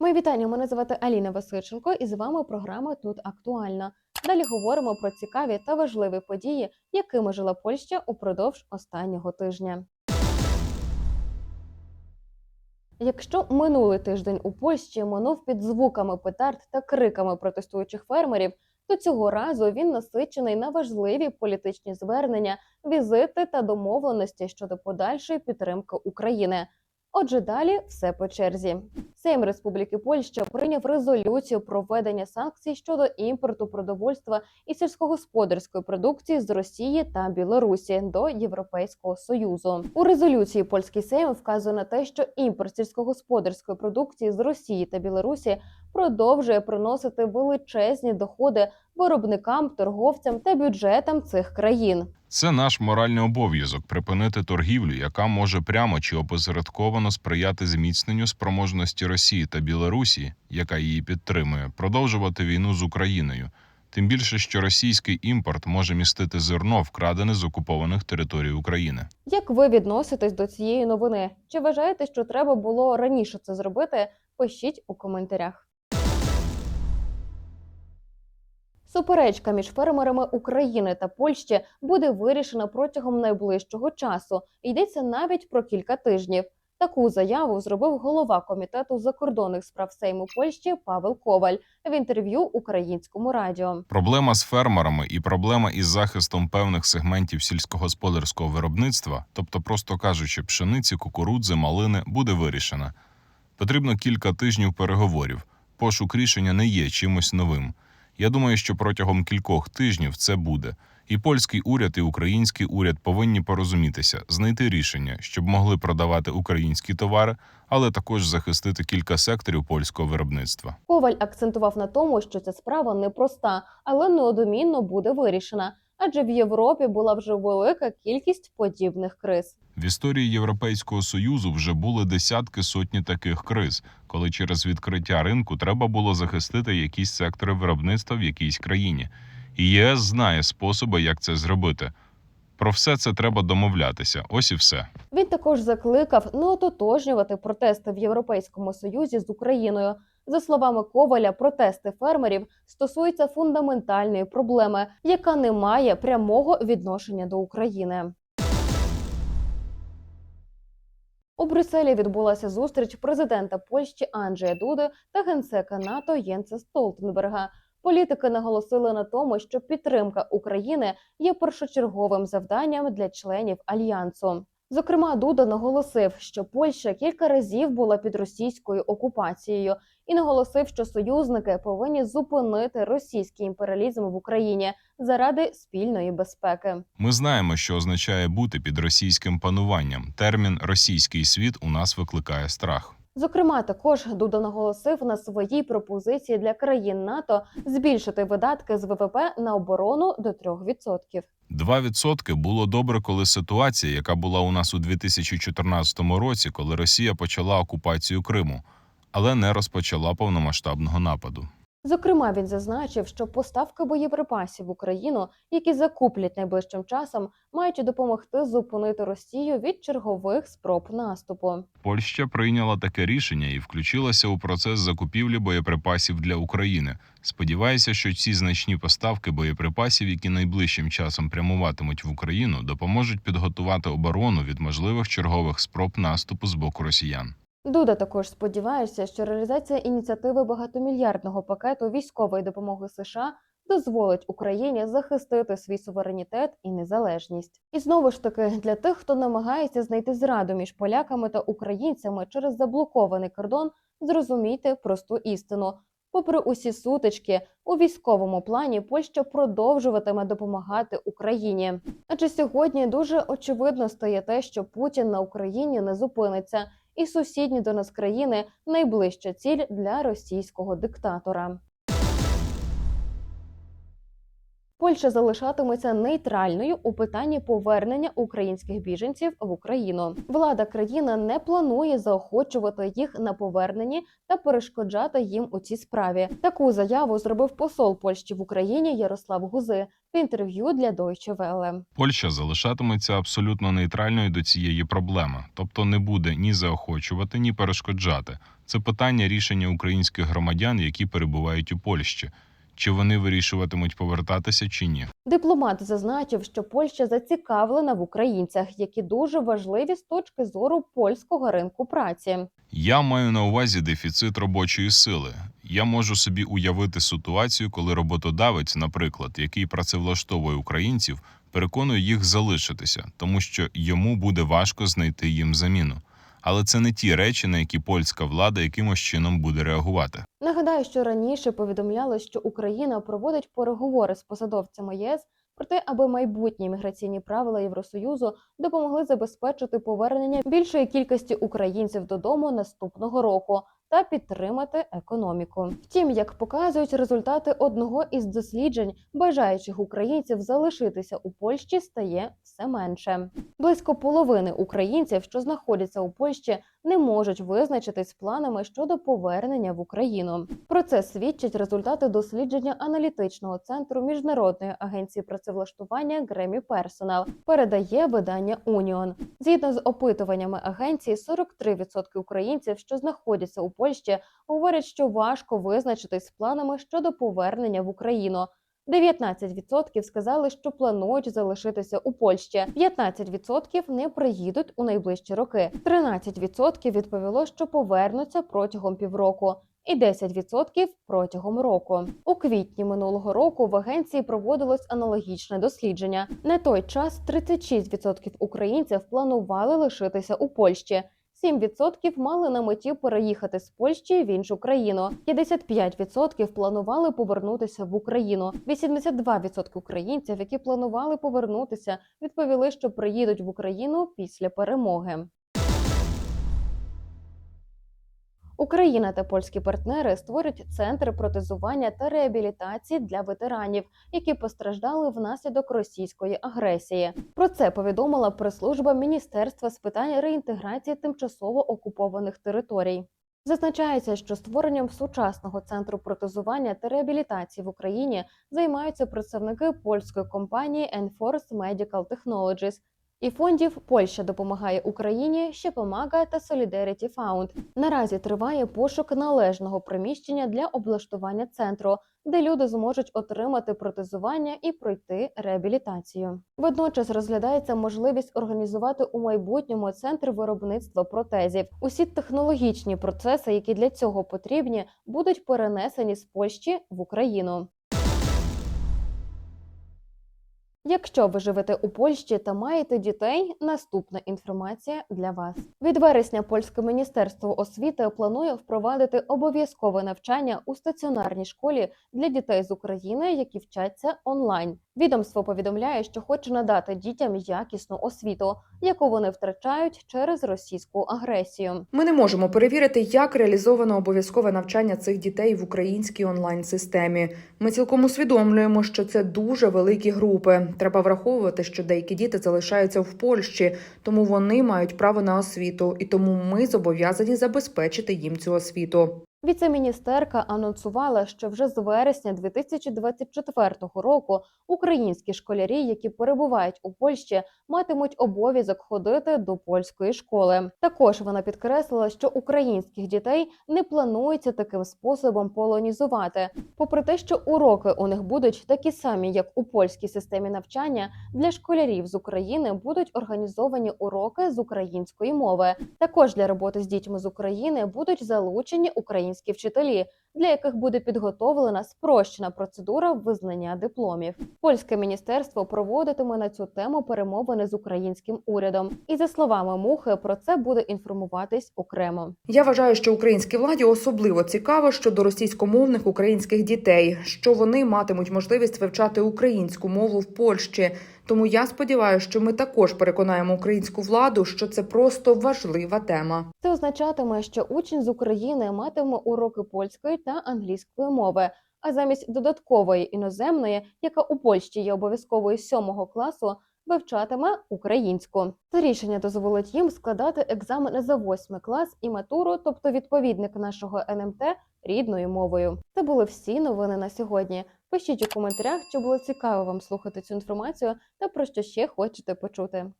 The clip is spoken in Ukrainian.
Мої вітання. Мене звати Аліна Васильченко, і з вами програма Тут актуальна. Далі говоримо про цікаві та важливі події, якими жила Польща упродовж останнього тижня. Якщо минулий тиждень у Польщі минув під звуками петард та криками протестуючих фермерів, то цього разу він насичений на важливі політичні звернення, візити та домовленості щодо подальшої підтримки України. Отже, далі все по черзі. Сейм Республіки Польща прийняв резолюцію про введення санкцій щодо імпорту продовольства і сільськогосподарської продукції з Росії та Білорусі до Європейського союзу. У резолюції польський Сейм вказує на те, що імпорт сільськогосподарської продукції з Росії та Білорусі продовжує приносити величезні доходи виробникам, торговцям та бюджетам цих країн. Це наш моральний обов'язок припинити торгівлю, яка може прямо чи опосередковано сприяти зміцненню спроможності Росії та Білорусі, яка її підтримує, продовжувати війну з Україною. Тим більше, що російський імпорт може містити зерно, вкрадене з окупованих територій України. Як ви відноситесь до цієї новини? Чи вважаєте, що треба було раніше це зробити? Пишіть у коментарях. Суперечка між фермерами України та Польщі буде вирішена протягом найближчого часу. Йдеться навіть про кілька тижнів. Таку заяву зробив голова комітету закордонних справ Сейму Польщі Павел Коваль в інтерв'ю українському радіо. Проблема з фермерами і проблема із захистом певних сегментів сільськогосподарського виробництва, тобто, просто кажучи, пшениці, кукурудзи, малини, буде вирішена. Потрібно кілька тижнів переговорів. Пошук рішення не є чимось новим. Я думаю, що протягом кількох тижнів це буде. І польський уряд, і український уряд повинні порозумітися, знайти рішення, щоб могли продавати українські товари, але також захистити кілька секторів польського виробництва. Коваль акцентував на тому, що ця справа непроста, але неодмінно буде вирішена, адже в Європі була вже велика кількість подібних криз. В історії Європейського союзу вже були десятки сотні таких криз, коли через відкриття ринку треба було захистити якісь сектори виробництва в якійсь країні. І ЄС знає способи, як це зробити. Про все це треба домовлятися. Ось і все. Він також закликав не ототожнювати протести в Європейському Союзі з Україною. За словами Коваля, протести фермерів стосуються фундаментальної проблеми, яка не має прямого відношення до України. У Брюсселі відбулася зустріч президента Польщі Анджея Дуди та генсека НАТО Єнса Столтенберга. Політики наголосили на тому, що підтримка України є першочерговим завданням для членів альянсу. Зокрема, Дуда наголосив, що Польща кілька разів була під російською окупацією, і наголосив, що союзники повинні зупинити російський імперіалізм в Україні заради спільної безпеки. Ми знаємо, що означає бути під російським пануванням. Термін російський світ у нас викликає страх. Зокрема, також Дуда наголосив на своїй пропозиції для країн НАТО збільшити видатки з ВВП на оборону до 3%. 2% було добре, коли ситуація, яка була у нас у 2014 році, коли Росія почала окупацію Криму, але не розпочала повномасштабного нападу. Зокрема, він зазначив, що поставки боєприпасів в Україну, які закуплять найближчим часом, мають допомогти зупинити Росію від чергових спроб наступу. Польща прийняла таке рішення і включилася у процес закупівлі боєприпасів для України. Сподіваюся, що ці значні поставки боєприпасів, які найближчим часом прямуватимуть в Україну, допоможуть підготувати оборону від можливих чергових спроб наступу з боку росіян. Дуда також сподівається, що реалізація ініціативи багатомільярдного пакету військової допомоги США дозволить Україні захистити свій суверенітет і незалежність. І знову ж таки для тих, хто намагається знайти зраду між поляками та українцями через заблокований кордон, зрозумійте просту істину. Попри усі сутички, у військовому плані Польща продовжуватиме допомагати Україні. Адже сьогодні дуже очевидно стає те, що Путін на Україні не зупиниться, і сусідні до нас країни найближча ціль для російського диктатора. Польща залишатиметься нейтральною у питанні повернення українських біженців в Україну. Влада країни не планує заохочувати їх на поверненні та перешкоджати їм у цій справі. Таку заяву зробив посол Польщі в Україні Ярослав Гузи в інтерв'ю для Deutsche Welle. Польща залишатиметься абсолютно нейтральною до цієї проблеми, тобто не буде ні заохочувати, ні перешкоджати. Це питання рішення українських громадян, які перебувають у Польщі, чи вони вирішуватимуть повертатися чи ні. Дипломат зазначив, що Польща зацікавлена в українцях, які дуже важливі з точки зору польського ринку праці. Я маю на увазі дефіцит робочої сили. Я можу собі уявити ситуацію, коли роботодавець, наприклад, який працевлаштовує українців, переконує їх залишитися, тому що йому буде важко знайти їм заміну. Але це не ті речі, на які польська влада якимось чином буде реагувати. Нагадаю, що раніше повідомляли, що Україна проводить переговори з посадовцями ЄС про те, аби майбутні міграційні правила Євросоюзу допомогли забезпечити повернення більшої кількості українців додому наступного року та підтримати економіку. Втім, як показують результати одного із досліджень, бажаючих українців залишитися у Польщі стає все менше. Близько половини українців, що знаходяться у Польщі, не можуть визначитись з планами щодо повернення в Україну. Про це свідчать результати дослідження аналітичного центру міжнародної агенції працевлаштування Гремі Персонал. Передає видання Уніон. Згідно з опитуваннями агенції, 43% українців, що знаходяться у Польщі, говорять, що важко визначитись з планами щодо повернення в Україну. 19% сказали, що планують залишитися у Польщі. 15% не приїдуть у найближчі роки. 13% відповіло, що повернуться протягом півроку. І 10% протягом року у квітні минулого року в агенції проводилось аналогічне дослідження. На той час 36% українців планували лишитися у Польщі. 7% мали на меті переїхати з Польщі в іншу країну. 55% планували повернутися в Україну. 82% українців, які планували повернутися, відповіли, що приїдуть в Україну після перемоги. Україна та польські партнери створять центр протезування та реабілітації для ветеранів, які постраждали внаслідок російської агресії. Про це повідомила прес-служба Міністерства з питань реінтеграції тимчасово окупованих територій. Зазначається, що створенням сучасного центру протезування та реабілітації в Україні займаються представники польської компанії Enforce Medical Technologies і фондів Польща допомагає Україні, ще помага та Solidarity Fund. Наразі триває пошук належного приміщення для облаштування центру, де люди зможуть отримати протезування і пройти реабілітацію. Водночас розглядається можливість організувати у майбутньому центр виробництва протезів. Усі технологічні процеси, які для цього потрібні, будуть перенесені з Польщі в Україну. Якщо ви живете у Польщі та маєте дітей, наступна інформація для вас. Від вересня польське міністерство освіти планує впровадити обов'язкове навчання у стаціонарній школі для дітей з України, які вчаться онлайн. Відомство повідомляє, що хоче надати дітям якісну освіту, яку вони втрачають через російську агресію. Ми не можемо перевірити, як реалізовано обов'язкове навчання цих дітей в українській онлайн системі. Ми цілком усвідомлюємо, що це дуже великі групи. Треба враховувати, що деякі діти залишаються в Польщі, тому вони мають право на освіту, і тому ми зобов'язані забезпечити їм цю освіту. Віцеміністерка анонсувала, що вже з вересня 2024 року українські школярі, які перебувають у Польщі, матимуть обов'язок ходити до польської школи. Також вона підкреслила, що українських дітей не планується таким способом полонізувати. Попри те, що уроки у них будуть такі самі, як у польській системі навчання, для школярів з України будуть організовані уроки з української мови. Також для роботи з дітьми з України будуть залучені українські вчителі, для яких буде підготовлена спрощена процедура визнання дипломів. Польське міністерство проводитиме на цю тему перемовини з українським урядом, і за словами мухи, про це буде інформуватись окремо. Я вважаю, що українській владі особливо цікаво щодо російськомовних українських дітей, що вони матимуть можливість вивчати українську мову в Польщі. Тому я сподіваюся, що ми також переконаємо українську владу, що це просто важлива тема. Це означатиме, що учень з України матиме уроки польської та англійської мови. А замість додаткової іноземної, яка у Польщі є обов'язковою сьомого класу, вивчатиме українську. Це рішення дозволить їм складати екзамени за восьмий клас і матуру, тобто відповідник нашого НМТ рідною мовою. Це були всі новини на сьогодні. Пишіть у коментарях, чи було цікаво вам слухати цю інформацію та про що ще хочете почути.